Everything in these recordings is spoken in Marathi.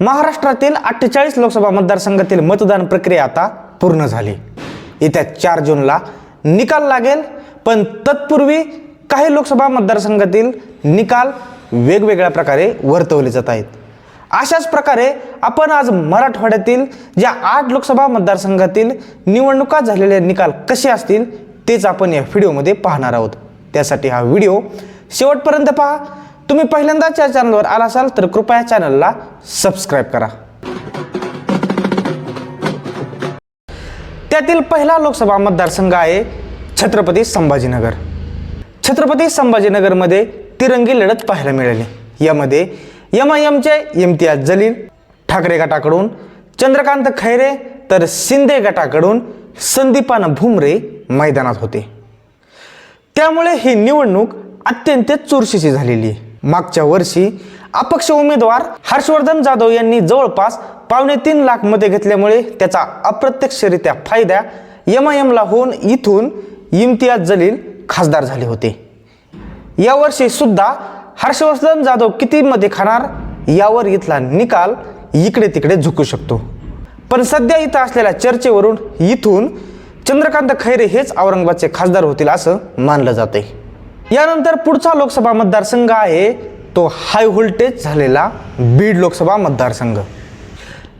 महाराष्ट्रातील अठ्ठेचाळीस लोकसभा मतदारसंघातील मतदान प्रक्रिया आता पूर्ण झाली. येत्या चार जूनला निकाल लागेल पण तत्पूर्वी काही लोकसभा मतदारसंघातील निकाल वेगवेगळ्या प्रकारे वर्तवले जात आहेत. अशाच प्रकारे आपण आज मराठवाड्यातील ज्या आठ लोकसभा मतदारसंघातील निवडणुका झालेले निकाल कसे असतील तेच आपण या व्हिडिओमध्ये पाहणार आहोत. त्यासाठी हा व्हिडिओ शेवटपर्यंत पहा. तुम्ही पहिल्यांदाच या चॅनलवर आला असाल तर कृपया चॅनलला सबस्क्राईब करा. त्यातील पहिला लोकसभा मतदारसंघ आहे छत्रपती संभाजीनगर. छत्रपती संभाजीनगरमध्ये तिरंगी लढत पाहायला मिळाली. यामध्ये एम आय एमचे इम्तियाज जलील ठाकरे गटाकडून चंद्रकांत खैरे तर शिंदे गटाकडून संदीपान भुमरे मैदानात होते. त्यामुळे ही निवडणूक अत्यंत चुरशीची झालेली आहे. मागच्या वर्षी अपक्ष उमेदवार हर्षवर्धन जाधव यांनी जवळपास पावणे तीन लाख मते घेतल्यामुळे त्याचा अप्रत्यक्षरित्या फायदा एम होऊन इथून इम्तियाज जलील खासदार झाले होते. यावर्षी सुद्धा हर्षवर्धन जाधव किती मते खाणार यावर इथला निकाल इकडे तिकडे झुकू शकतो. पण सध्या इथं असलेल्या चर्चेवरून इथून चंद्रकांत खैरे हेच औरंगाबादचे खासदार होतील असं मानलं जाते यानंतर पुढचा लोकसभा मतदारसंघ आहे. तो हाय व्होल्टेज झालेला बीड लोकसभा मतदारसंघ.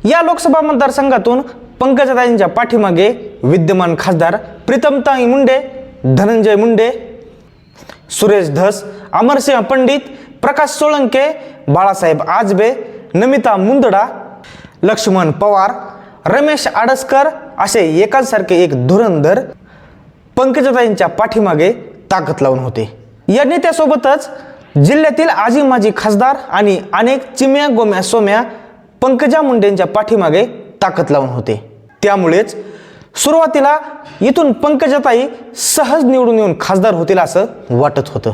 या लोकसभा मतदारसंघातून पंकजाताईंच्या पाठीमागे विद्यमान खासदार प्रीतमताई मुंडे धनंजय मुंडे सुरेश धस अमरसिंह पंडित प्रकाश सोळंके बाळासाहेब आजबे नमिता मुंदडा लक्ष्मण पवार रमेश आडसकर असे एकासारखे एक धुरंधर पंकजाताईंच्या पाठीमागे ताकद लावून होते. या नेत्यासोबतच जिल्ह्यातील आजी माजी खासदार आणि अनेक चिम्या गोम्या सोम्या पंकजा मुंडेंच्या पाठीमागे ताकद लावून होते. त्यामुळेच सुरुवातीला इथून पंकजाताई सहज निवडून येऊन खासदार होतील असं वाटत होतं.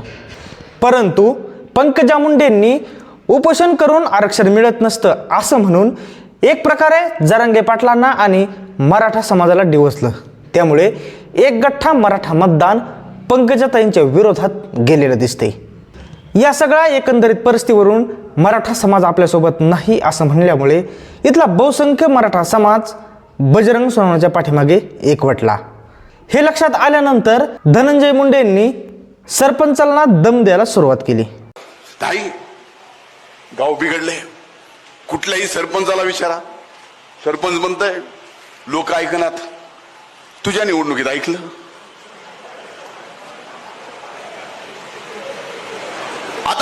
परंतु पंकजा मुंडेंनी उपोषण करून आरक्षण मिळत नसतं असं म्हणून एक प्रकारे जरांगे पाटलांना आणि मराठा समाजाला डिवसलं. त्यामुळे एक गठ्ठा मराठा मतदान पंकजाताईंच्या विरोधात गेलेलं दिसते या सगळ्या एकंदरीत परिस्थितीवरून मराठा समाज आपल्यासोबत नाही असं म्हणल्यामुळे इथला बहुसंख्य मराठा समाज बजरंग सोनवण्याच्या पाठीमागे एकवटला. हे लक्षात आल्यानंतर धनंजय मुंडेंनी सरपंचांना दम द्यायला सुरुवात केली. ताई गाव बिघडले कुठल्याही सरपंचाला विचारा. सरपंच म्हणताय लोक ऐकनात तुझ्या निवडणुकीत ऐकलं.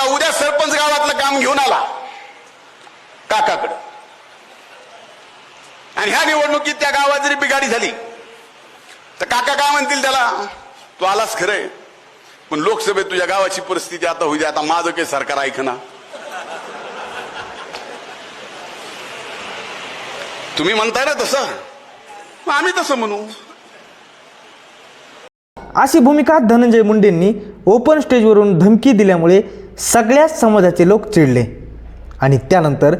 आता उद्या सरपंच गावातलं काम घेऊन आला. काकाकडं. आणि ह्या निवडणुकीत त्या गावात जरी बिघाडी झाली तर काका काय म्हणतील त्याला? तू आलास खरंय पण लोकसभेत तुझ्या गावाची परिस्थिती आता होऊ दे आता माझं काही सरकार ऐकना तुम्ही म्हणताय ना तसं. आम्ही तसं म्हणू. अशी भूमिका धनंजय मुंडेंनी ओपन स्टेजवरून धमकी दिल्यामुळे सगळ्याच समाजाचे लोक चिडले. आणि त्यानंतर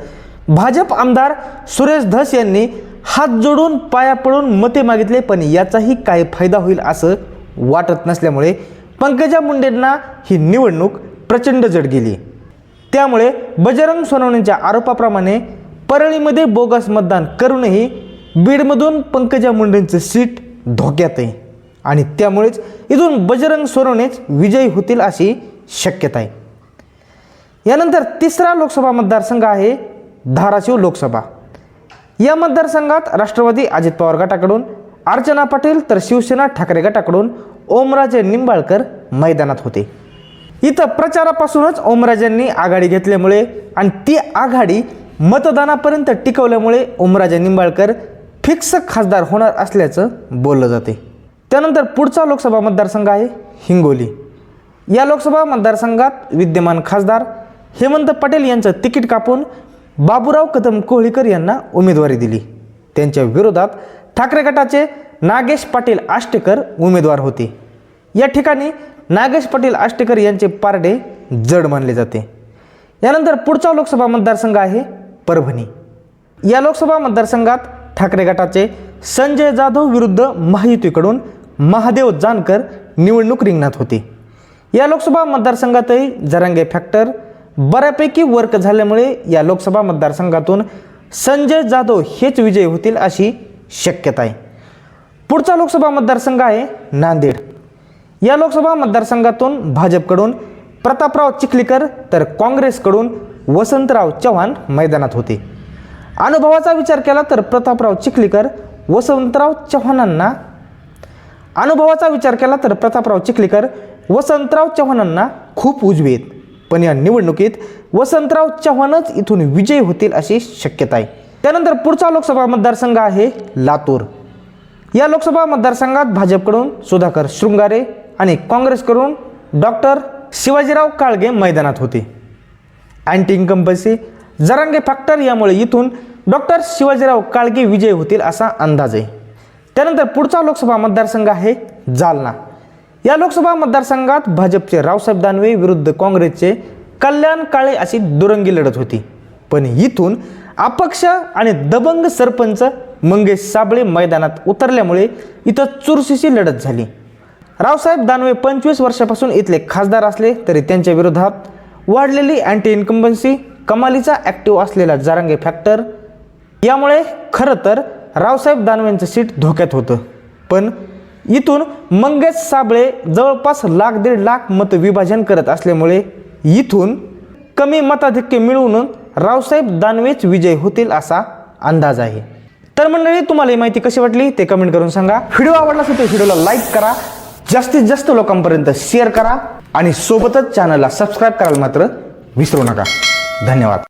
भाजप आमदार सुरेश धस यांनी हात जोडून पाया पडून मते मागितले पण याचाही काय फायदा होईल असं वाटत नसल्यामुळे पंकजा मुंडेंना ही निवडणूक प्रचंड जड गेली. त्यामुळे बजरंग सोनवणेंच्या आरोपाप्रमाणे परळीमध्ये बोगस मतदान करूनही बीडमधून पंकजा मुंडेंचं सीट धोक्यात आहे. आणि त्यामुळेच इथून बजरंग सोनवणेच विजयी होतील अशी शक्यता आहे. यानंतर तिसरा लोकसभा मतदारसंघ आहे धाराशिव लोकसभा. या मतदारसंघात राष्ट्रवादी अजित पवार गटाकडून अर्चना पाटील तर शिवसेना ठाकरे गटाकडून ओमराजे निंबाळकर मैदानात होते. इथं प्रचारापासूनच ओमराजेंनी आघाडी घेतल्यामुळे आणि ती आघाडी मतदानापर्यंत टिकवल्यामुळे ओमराजे निंबाळकर फिक्स खासदार होणार असल्याचं बोललं जाते. त्यानंतर पुढचा लोकसभा मतदारसंघ आहे हिंगोली. या लोकसभा मतदारसंघात विद्यमान खासदार हेमंत पटेल यांचं तिकीट कापून बाबूराव कदम कोहळीकर यांना उमेदवारी दिली. त्यांच्या विरोधात ठाकरे गटाचे नागेश पाटील आष्टेकर उमेदवार होते. या ठिकाणी नागेश पाटील आष्टेकर यांचे पारडे जड मानले जाते. यानंतर पुढचा लोकसभा मतदारसंघ आहे परभणी. या लोकसभा मतदारसंघात ठाकरे गटाचे संजय जाधव विरुद्ध महायुतीकडून महादेव जानकर निवडणूक रिंगणात होते. या लोकसभा मतदारसंघातही जरांगे फॅक्टर बऱ्यापैकी वर्क झाल्यामुळे या लोकसभा मतदारसंघातून संजय जाधव हेच विजयी होतील अशी शक्यता आहे. पुढचा लोकसभा मतदारसंघ आहे नांदेड. या लोकसभा मतदारसंघातून भाजपकडून प्रतापराव चिखलीकर तर काँग्रेसकडून वसंतराव चव्हाण मैदानात होते. अनुभवाचा विचार केला तर प्रतापराव चिखलीकर वसंतराव चव्हाणांना अनुभवाचा विचार केला तर प्रतापराव चिखलीकर वसंतराव चव्हाणांना खूप उजवेत आहेत पण या निवडणुकीत वसंतराव चव्हाणच इथून विजयी होतील अशी शक्यता आहे. त्यानंतर पुढचा लोकसभा मतदारसंघ आहे लातूर. या लोकसभा मतदारसंघात भाजपकडून सुधाकर शृंगारे आणि काँग्रेसकडून डॉक्टर शिवाजीराव काळगे मैदानात होते. अँटी इन्कम्पन्सी जरांगे फॅक्टर यामुळे इथून डॉक्टर शिवाजीराव काळगे विजय होतील असा अंदाज आहे. त्यानंतर पुढचा लोकसभा मतदारसंघ आहे जालना. या लोकसभा मतदारसंघात भाजपचे रावसाहेब दानवे विरुद्ध काँग्रेसचे कल्याण काळे अशी दुरंगी लढत होती. पण इथून अपक्ष आणि दबंग सरपंच मंगेश साबळे मैदानात उतरल्यामुळे इथं चुरशीची लढत झाली. रावसाहेब दानवे पंचवीस वर्षापासून इथले खासदार असले तरी त्यांच्या विरोधात वाढलेली अँटी इन्कम्बन्सी कमालीचा ॲक्टिव्ह असलेला जारांगे फॅक्टर यामुळे खरं तर रावसाहेब दानवेंचं सीट धोक्यात होतं. पण इथून मंगेश साबळे जवळपास लाख दीड लाख मत विभाजन करत असल्यामुळे इथून कमी मताधिक्य मिळवून रावसाहेब दानवेच विजय होतील असा अंदाज आहे. तर मंडळी तुम्हाला ही माहिती कशी वाटली ते कमेंट करून सांगा. व्हिडिओ आवडला असेल तर व्हिडिओला लाईक करा. जास्तीत जास्त लोकांपर्यंत शेअर करा. आणि सोबतच चॅनलला सबस्क्राईब करायला मात्र विसरू नका. धन्यवाद.